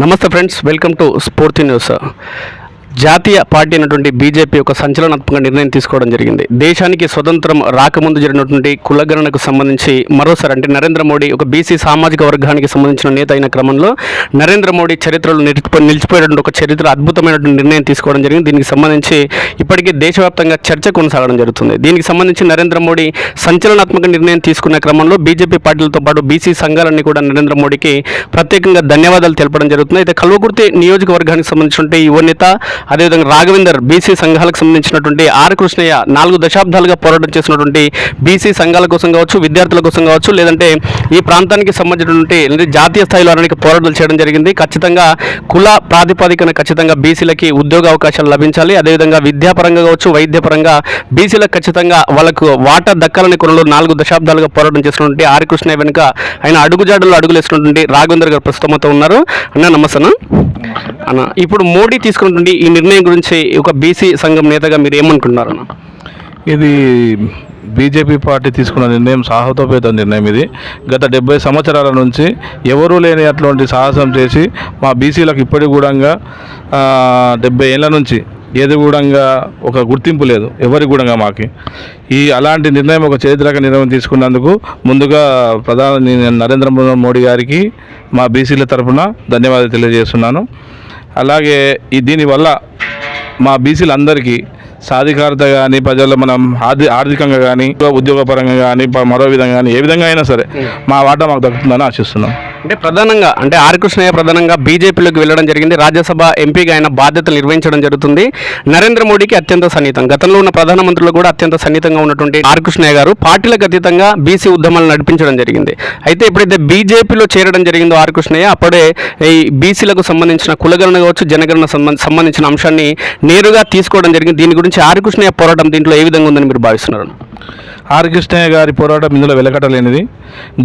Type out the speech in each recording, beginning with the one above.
నమస్తే friends welcome to Spoorthi news. జాతీయ పార్టీ అయినటువంటి బీజేపీ ఒక సంచలనాత్మక నిర్ణయం తీసుకోవడం జరిగింది. దేశానికి స్వతంత్రం రాకముందు జరిగినటువంటి కులగణనకు సంబంధించి మరోసారి అంటే నరేంద్ర మోడీ ఒక బీసీ సామాజిక వర్గానికి సంబంధించిన నేత అయిన క్రమంలో నరేంద్ర మోడీ చరిత్రలో నిలిచిపో నిలిచిపోయినటువంటి ఒక చరిత్ర అద్భుతమైనటువంటి నిర్ణయం తీసుకోవడం జరిగింది. దీనికి సంబంధించి ఇప్పటికే దేశవ్యాప్తంగా చర్చ కొనసాగడం జరుగుతుంది. దీనికి సంబంధించి నరేంద్ర మోడీ సంచలనాత్మక నిర్ణయం తీసుకున్న క్రమంలో బీజేపీ పార్టీలతో పాటు బీసీ సంఘాలన్నీ కూడా నరేంద్ర మోడీకి ప్రత్యేకంగా ధన్యవాదాలు తెలపడం జరుగుతుంది. అయితే కల్వకుర్తి నియోజకవర్గానికి సంబంధించిన యువ నేత అదేవిధంగా రాఘవేందర్ బీసీ సంఘాలకు సంబంధించినటువంటి ఆర్ కృష్ణయ్య నాలుగు దశాబ్దాలుగా పోరాటం చేసినటువంటి బీసీ సంఘాల కోసం కావచ్చు విద్యార్థుల కోసం కావచ్చు లేదంటే ఈ ప్రాంతానికి సంబంధించినటువంటి జాతీయ స్థాయిలో అనేక పోరాటాలు చేయడం జరిగింది. ఖచ్చితంగా కుల ప్రాతిపదికన ఖచ్చితంగా బీసీలకి ఉద్యోగ అవకాశాలు లభించాలి. అదేవిధంగా విద్యాపరంగా కావచ్చు వైద్యపరంగా బీసీలకు ఖచ్చితంగా వాళ్ళకు వాటా దక్కాలని కొనలో నాలుగు దశాబ్దాలుగా పోరాటం చేసినటువంటి ఆర్ కృష్ణయ్య వెనుక ఆయన అడుగుజాడుల్లో అడుగులేసినటువంటి రాఘవేందర్ గారు ప్రస్తుతంతో ఉన్నారు. అన్న నమస్తే అన్న ఇప్పుడు మోడీ తీసుకున్నటువంటి ఈ నిర్ణయం గురించి ఒక బీసీ సంఘం నేతగా మీరు ఏమనుకుంటున్నారు ఇది బీజేపీ పార్టీ తీసుకున్న నిర్ణయం సాహసోపేత నిర్ణయం ఇది. గత డెబ్బై సంవత్సరాల నుంచి ఎవరూ లేని అటువంటి సాహసం చేసి మా బీసీలకు ఇప్పటి కూడా డెబ్బై ఏళ్ళ నుంచి ఏది కూడా ఒక గుర్తింపు లేదు ఎవరి కూడా మాకి. ఈ అలాంటి నిర్ణయం ఒక చరిత్రక నిర్ణయం తీసుకున్నందుకు ముందుగా ప్రధాని నరేంద్ర మోడీ గారికి మా బీసీల తరఫున ధన్యవాదాలు తెలియజేస్తున్నాను. అలాగే ఈ దీనివల్ల మా బీసీలందరికీ సాధికారత కానీ ప్రజల్లో మనం ఆర్థి ఆర్థికంగా కానీ ఉద్యోగపరంగా కానీ మరో విధంగా కానీ ఏ విధంగా అయినా సరే మా వాటా మాకు దక్కుతుందని ఆశిస్తున్నాం. అంటే ప్రధానంగా అంటే ఆరికృష్ణయ్య ప్రధానంగా బీజేపీలోకి వెళ్ళడం జరిగింది. రాజ్యసభ ఎంపీగా ఆయన బాధ్యతలు నిర్వహించడం జరుగుతుంది. నరేంద్ర మోడీకి అత్యంత సన్నిహితం. గతంలో ఉన్న ప్రధానమంత్రులు కూడా అత్యంత సన్నిహితంగా ఉన్నటువంటి ఆరికృష్ణయ్య గారు పార్టీలకు అతీతంగా బీసీ ఉద్యమాలు నడిపించడం జరిగింది. అయితే ఎప్పుడైతే బీజేపీలో చేరడం జరిగిందో ఆరికృష్ణయ్య అప్పుడే ఈ బీసీలకు సంబంధించిన కులగణన కావచ్చు జనగణన సంబంధ- సంబంధించిన అంశాన్ని నేరుగా తీసుకోవడం జరిగింది. దీని గురించి ఆరికృష్ణయ్య పోరాటం దీంట్లో ఏ విధంగా ఉందని మీరు భావిస్తున్నారు? ఆర్ కృష్ణయ్య గారి పోరాటం ఇందులో వెలకట్టలేనిది.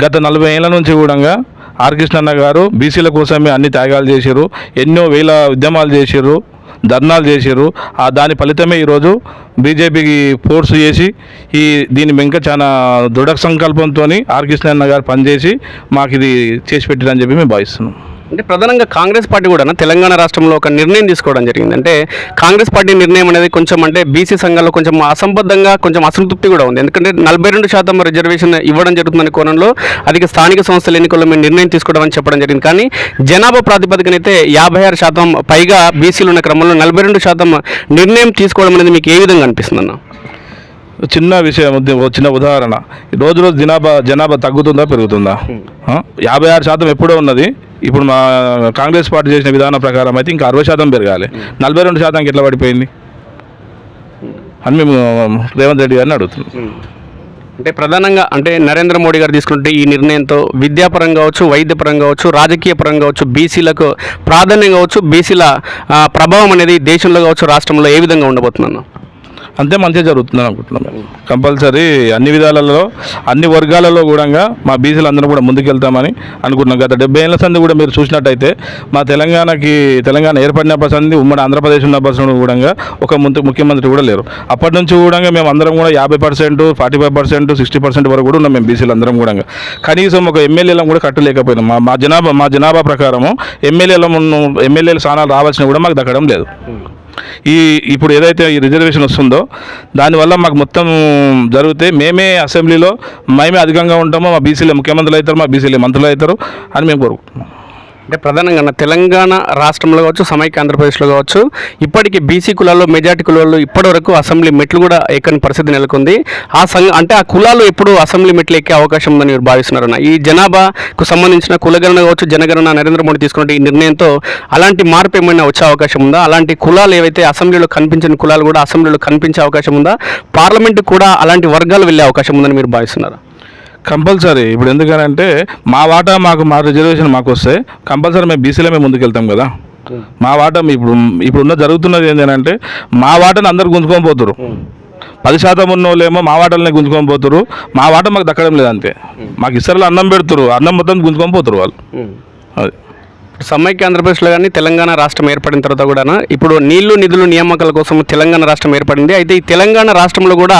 గత నలభై ఏళ్ళ నుంచి కూడా ఆర్ కృష్ణన్న గారు బీసీల కోసమే అన్ని త్యాగాలు చేశారు ఎన్నో వేల ఉద్యమాలు చేశారు ధర్నాలు చేశారు. ఆ దాని ఫలితమే ఈరోజు బీజేపీకి ఫోర్స్ చేసి ఈ దీని వెంక చాలా దృఢ సంకల్పంతో ఆర్ కృష్ణన్న గారు పనిచేసి మాకు ఇది చేసి పెట్టారని చెప్పి మేము భావిస్తున్నాం. అంటే ప్రధానంగా కాంగ్రెస్ పార్టీ కూడా తెలంగాణ రాష్ట్రంలో ఒక నిర్ణయం తీసుకోవడం జరిగింది. అంటే కాంగ్రెస్ పార్టీ నిర్ణయం అనేది కొంచెం అంటే బీసీ సంఘాల్లో కొంచెం అసంబద్ధంగా కొంచెం అసంతృప్తి కూడా ఉంది. ఎందుకంటే నలభై రెండు శాతం రిజర్వేషన్ ఇవ్వడం జరుగుతుందనే కోణంలో అది స్థానిక సంస్థల ఎన్నికల్లో మేము నిర్ణయం తీసుకోవడం అని చెప్పడం జరిగింది. కానీ జనాభా ప్రాతిపదికన అయితే యాభై ఆరు శాతం పైగా బీసీలు ఉన్న క్రమంలో నలభై రెండు శాతం నిర్ణయం తీసుకోవడం అనేది మీకు ఏ విధంగా అనిపిస్తుంది అన్న? చిన్న విషయం చిన్న ఉదాహరణ. రోజు రోజు జనాభా జనాభా తగ్గుతుందా పెరుగుతుందా? యాభై ఆరు శాతం ఎప్పుడో ఉన్నది. ఇప్పుడు మా కాంగ్రెస్ పార్టీ చేసిన విధానం ప్రకారం అయితే ఇంకా అరవై శాతం పెరగాలి. నలభై రెండు శాతానికి ఎట్లా పడిపోయింది? అని మేము రేవంత్ రెడ్డి గారిని అడుగుతున్నాం. అంటే ప్రధానంగా అంటే నరేంద్ర మోడీ గారు తీసుకుంటే ఈ నిర్ణయంతో విద్యాపరంగా కావచ్చు వైద్యపరంగా కావచ్చు రాజకీయ పరంగా కావచ్చు బీసీలకు ప్రాధాన్యం కావచ్చు బీసీల ప్రభావం అనేది దేశంలో కావచ్చు రాష్ట్రంలో ఏ విధంగా ఉండబోతుందన్న? అంతే మంచిగా జరుగుతుందని అనుకుంటున్నాం. మేము కంపల్సరీ అన్ని విధాలలో అన్ని వర్గాలలో కూడా మా బీసీలు అందరూ కూడా ముందుకెళ్తామని అనుకుంటున్నాం. గత డెబ్బై ఏళ్ళ సంది కూడా మీరు చూసినట్టయితే మా తెలంగాణకి తెలంగాణ ఏర్పడినప్పటి సంది ఉమ్మడి ఆంధ్రప్రదేశ్ ఉన్నప్పటి నుండి కూడా ఒక ముందు ముఖ్యమంత్రి కూడా లేరు. అప్పటి నుంచి కూడా మేము అందరం కూడా యాభై percent forty five percent sixty percent వరకు కూడా ఉన్నాం మేము బీసీలు అందరం కూడా. కనీసం ఒక ఎమ్మెల్యేలం కూడా కట్టలేకపోయినాం. మా మా జనాభా మా జనాభా ప్రకారము ఎమ్మెల్యేల ఎమ్మెల్యేల స్థానాలు రావాల్సిన కూడా మాకు దక్కడం లేదు. ఈ ఇప్పుడు ఏదైతే ఈ రిజర్వేషన్ వస్తుందో దానివల్ల మాకు మొత్తం జరిగితే మేమే అసెంబ్లీలో మేమే అధికంగా ఉంటామో మా బీసీలే ముఖ్యమంత్రులు అవుతారు మా బీసీలే మంత్రులు అవుతారు అని మేము కోరుకుంటున్నాం. అంటే ప్రధానంగా తెలంగాణ రాష్ట్రంలో కావచ్చు సమైక్య ఆంధ్రప్రదేశ్లో కావచ్చు ఇప్పటికీ బీసీ కులాల్లో మెజార్టీ కులాల్లో ఇప్పటివరకు అసెంబ్లీ మెట్లు కూడా ఎక్కని పరిస్థితి నెలకొంది. ఆ సంఘ అంటే ఆ కులాలు ఎప్పుడు అసెంబ్లీ మెట్లు ఎక్కే అవకాశం ఉందని మీరు భావిస్తున్నారన్న ఈ జనాభాకు సంబంధించిన కులగణన కావచ్చు జనగణన నరేంద్ర మోడీ తీసుకున్న ఈ నిర్ణయంతో అలాంటి మార్పు ఏమైనా వచ్చే అవకాశం ఉందా? అలాంటి కులాలు ఏవైతే అసెంబ్లీలో కనిపించిన కులాలు కూడా అసెంబ్లీలో కనిపించే అవకాశం ఉందా? పార్లమెంట్ కూడా అలాంటి వర్గాలు వెళ్ళే అవకాశం ఉందని మీరు భావిస్తున్నారా? కంపల్సరీ. ఇప్పుడు ఎందుకనంటే మా వాటా మాకు మా రిజర్వేషన్ మాకు వస్తే కంపల్సరీ మేము బీసీలో మేము ముందుకెళ్తాం కదా. మా వాటా ఇప్పుడు ఇప్పుడున్న జరుగుతున్నది ఏంటంటే మా వాటాను అందరు గుంజుకొని పోతురు పది శాతం ఉన్న వాళ్ళేమో మా వాటలనే గుంజుకొని పోతురు మా వాట మాకు దక్కడం లేదు అంతే మాకు ఇసరలు అన్నం పెడుతురు అన్నం మొత్తం గుంజుకొని పోతురు వాళ్ళు. అది. సమైక్య ఆంధ్రప్రదేశ్లో కానీ తెలంగాణ రాష్ట్రం ఏర్పడిన తర్వాత కూడా ఇప్పుడు నీళ్ళు నిధులు నియామకాల కోసం తెలంగాణ రాష్ట్రం ఏర్పడింది. అయితే ఈ తెలంగాణ రాష్ట్రంలో కూడా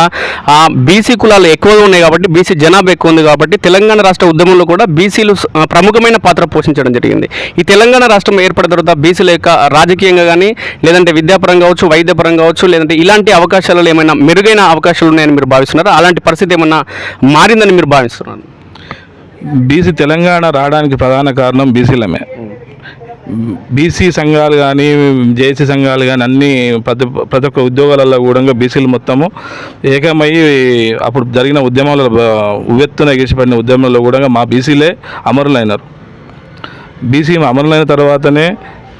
ఆ బీసీ కులాలు ఎక్కువగా ఉన్నాయి కాబట్టి బీసీ జనాభా ఎక్కువ ఉంది కాబట్టి తెలంగాణ రాష్ట్ర ఉద్యమంలో కూడా బీసీలు ప్రముఖమైన పాత్ర పోషించడం జరిగింది. ఈ తెలంగాణ రాష్ట్రం ఏర్పడిన తర్వాత బీసీల యొక్క రాజకీయంగా కానీ లేదంటే విద్యాపరంగా కావచ్చు వైద్యపరంగా కావచ్చు లేదంటే ఇలాంటి అవకాశాలలో ఏమైనా మెరుగైన అవకాశాలు ఉన్నాయని మీరు భావిస్తున్నారా? అలాంటి పరిస్థితి ఏమైనా మారిందని మీరు భావిస్తున్నారు? బీసీ తెలంగాణ రావడానికి ప్రధాన కారణం బీసీలమే బీసీ సంఘాలు కానీ జేసీ సంఘాలు కానీ అన్ని ప్రతి ప్రతి ఒక్క ఉద్యోగాలలో కూడా బీసీలు మొత్తము ఏకమయ్యి అప్పుడు జరిగిన ఉద్యమాలలో ఉవ్వెత్తున ఎగిసిపడిన ఉద్యమంలో కూడా మా బీసీలే అమరులైనారు. బీసీ అమరులైన తర్వాతనే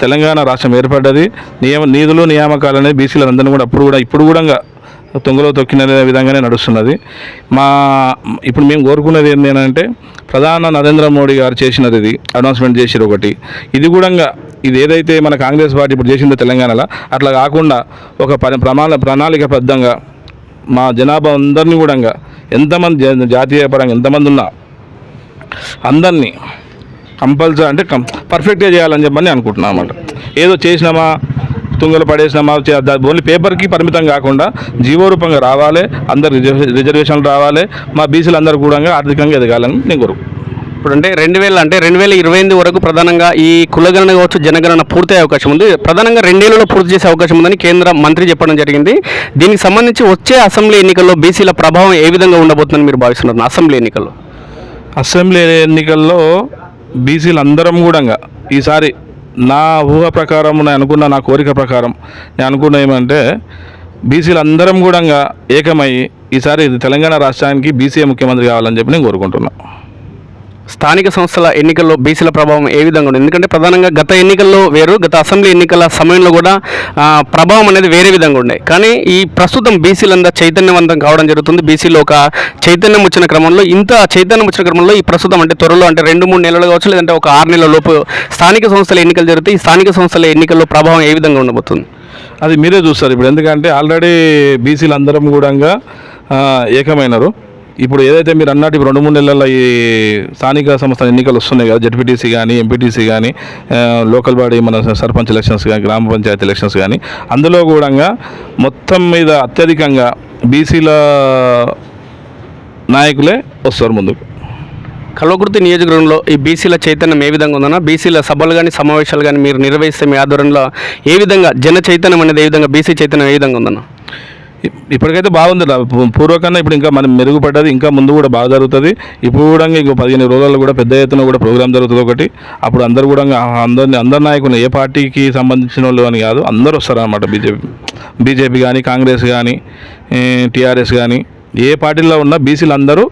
తెలంగాణ రాష్ట్రం ఏర్పడ్డది. నియమ నిధులు నియామకాలు అనేది బీసీలందరినీ కూడా అప్పుడు కూడా ఇప్పుడు కూడా తొంగలో తొక్కిన విధంగానే నడుస్తున్నది. మా ఇప్పుడు మేము కోరుకున్నది ఏంటంటే ప్రధాన నరేంద్ర మోడీ గారు చేసినది ఇది అనౌన్స్మెంట్ చేసిరు ఒకటి. ఇది కూడా ఇది ఏదైతే మన కాంగ్రెస్ పార్టీ ఇప్పుడు చేసిందో తెలంగాణలో అట్లా కాకుండా ఒక పని ప్రమాణ ప్రణాళికబద్ధంగా మా జనాభా అందరినీ కూడా ఎంతమంది జాతీయ పరంగా ఎంతమంది ఉన్నా అందరినీ కంపల్సరీ అంటే కం పర్ఫెక్ట్గా చేయాలని చెప్పని అనుకుంటున్నాం అన్నమాట. ఏదో చేసినామా తుంగలు దా- ఓన్లీ పేపర్కి పరిమితం కాకుండా జీవో రూపంగా రావాలి అందరు రిజర్వ్- రిజర్వేషన్లు రావాలి మా బీసీలు అందరూ కూడా ఆర్థికంగా ఎదగాలని నేను కోరు ఇప్పుడు అంటే రెండు వేల అంటే రెండు వేల ఇరవై ఎనిమిది వరకు ప్రధానంగా ఈ కులగణన కావచ్చు జనగణన పూర్తి అయ్యే అవకాశం ఉంది. ప్రధానంగా రెండేళ్ళలో పూర్తి చేసే అవకాశం ఉందని కేంద్ర మంత్రి చెప్పడం జరిగింది. దీనికి సంబంధించి వచ్చే అసెంబ్లీ ఎన్నికల్లో బీసీల ప్రభావం ఏ విధంగా ఉండబోతుందని మీరు భావిస్తున్నారు అసెంబ్లీ ఎన్నికల్లో? అసెంబ్లీ ఎన్నికల్లో బీసీలు అందరం కూడా ఈసారి నా ఊహ ప్రకారం నేను అనుకున్న నా కోరిక ప్రకారం నేను అనుకున్న ఏమంటే బీసీలు అందరం కూడా ఏకమై ఈసారి ఇది తెలంగాణ రాష్ట్రానికి బీసీ ముఖ్యమంత్రి కావాలని చెప్పి నేను కోరుకుంటున్నాను స్థానిక సంస్థల ఎన్నికల్లో బీసీల ప్రభావం ఏ విధంగా ఉంది? ఎందుకంటే ప్రధానంగా గత ఎన్నికల్లో వేరు గత అసెంబ్లీ ఎన్నికల సమయంలో కూడా ప్రభావం అనేది వేరే విధంగా ఉండే. కానీ ఈ ప్రస్తుతం బీసీలంతా చైతన్యవంతం కావడం జరుగుతుంది. బీసీలో ఒక చైతన్యం వచ్చిన క్రమంలో ఇంత చైతన్యం వచ్చిన క్రమంలో ఈ ప్రస్తుతం అంటే త్వరలో అంటే రెండు మూడు నెలలు కావచ్చు లేదంటే ఒక ఆరు నెలల లోపు స్థానిక సంస్థల ఎన్నికలు జరిగితే ఈ స్థానిక సంస్థల ఎన్నికల్లో ప్రభావం ఏ విధంగా ఉండబోతుంది? అది మీరే చూస్తారు ఇప్పుడు. ఎందుకంటే ఆల్రెడీ బీసీలు అందరం కూడా ఏకమైనారు. ఇప్పుడు ఏదైతే మీరు అన్నట్టు ఇప్పుడు రెండు మూడు నెలల ఈ స్థానిక సంస్థల ఎన్నికలు వస్తున్నాయి కదా జడ్పీటీసీ కానీ ఎంపీటీసీ కానీ లోకల్ బాడీ మన సర్పంచ్ ఎలక్షన్స్ కానీ గ్రామ పంచాయతీ ఎలక్షన్స్ కానీ అందులో కూడా మొత్తం మీద అత్యధికంగా బీసీల నాయకులే వస్తారు ముందుకు. కల్వకుర్తి నియోజకవర్గంలో ఈ బీసీల చైతన్యం ఏ విధంగా ఉందన్నా? బీసీల సభలు కానీ సమావేశాలు కానీ మీరు నిర్వహిస్తే మీ ఆధ్వర్యంలో ఏ విధంగా జన చైతన్యం అనేది ఏ విధంగా బీసీ చైతన్యం ఏ విధంగా ఉందన్నా? ఇప్పటికైతే బాగుంది రా. పూర్వకన్నా ఇప్పుడు ఇంకా మనం మెరుగుపడ్డది ఇంకా ముందు కూడా బాగా జరుగుతుంది. ఇప్పుడు కూడా ఇంకో పదిహేను రోజుల్లో కూడా పెద్ద ఎత్తున కూడా ప్రోగ్రామ్ జరుగుతుంది ఒకటి. అప్పుడు అందరు కూడా అందరిని అందరి నాయకులు ఏ పార్టీకి సంబంధించిన వాళ్ళు అని కాదు అందరూ వస్తారనమాట బీజేపీ బీజేపీ కానీ కాంగ్రెస్ కానీ టీఆర్ఎస్ కానీ ఏ పార్టీలో ఉన్న బీసీలు అందరూ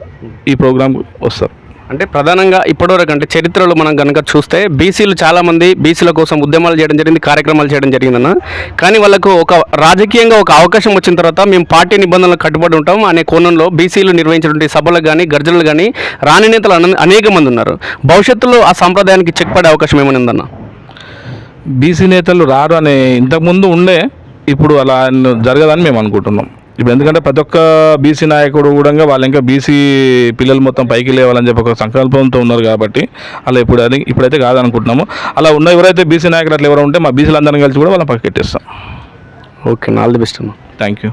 ఈ ప్రోగ్రాంకి వస్తారు. అంటే ప్రధానంగా ఇప్పటివరకు అంటే చరిత్రలో మనం కనుక చూస్తే బీసీలు చాలామంది బీసీల కోసం ఉద్యమాలు చేయడం జరిగింది కార్యక్రమాలు చేయడం జరిగిందన్న. కానీ వాళ్ళకు ఒక రాజకీయంగా ఒక అవకాశం వచ్చిన తర్వాత మేము పార్టీ నిబంధనలకు కట్టుబడి ఉంటాం అనే కోణంలో బీసీలు నిర్వహించినటువంటి సభలకు కానీ గర్జనలు కానీ రాని నేతలు అన- అనేక మంది ఉన్నారు. భవిష్యత్తులో ఆ సంప్రదాయానికి చెక్ పడే అవకాశం ఏమైనా ఉందన్న బీసీ నేతలు రారు అనే ఇంతకుముందు ఉండే ఇప్పుడు అలా జరగదని మేము అనుకుంటున్నాం. ఇప్పుడు ఎందుకంటే ప్రతి ఒక్క బీసీ నాయకుడు కూడా వాళ్ళు ఇంకా బీసీ పిల్లలు మొత్తం పైకి లేవాలని చెప్పి ఒక సంకల్పంతో ఉన్నారు కాబట్టి అలా ఇప్పుడు అది ఇప్పుడైతే కాదనుకుంటున్నాము. అలా ఉన్న ఎవరైతే బీసీ నాయకులు అట్లా ఎవరు ఉంటే మా బీసీలు అందరం కలిసి కూడా వాళ్ళని పక్కకెట్టేస్తాం. ఓకే ఆల్ ది బెస్ట్ అన్న థ్యాంక్ యూ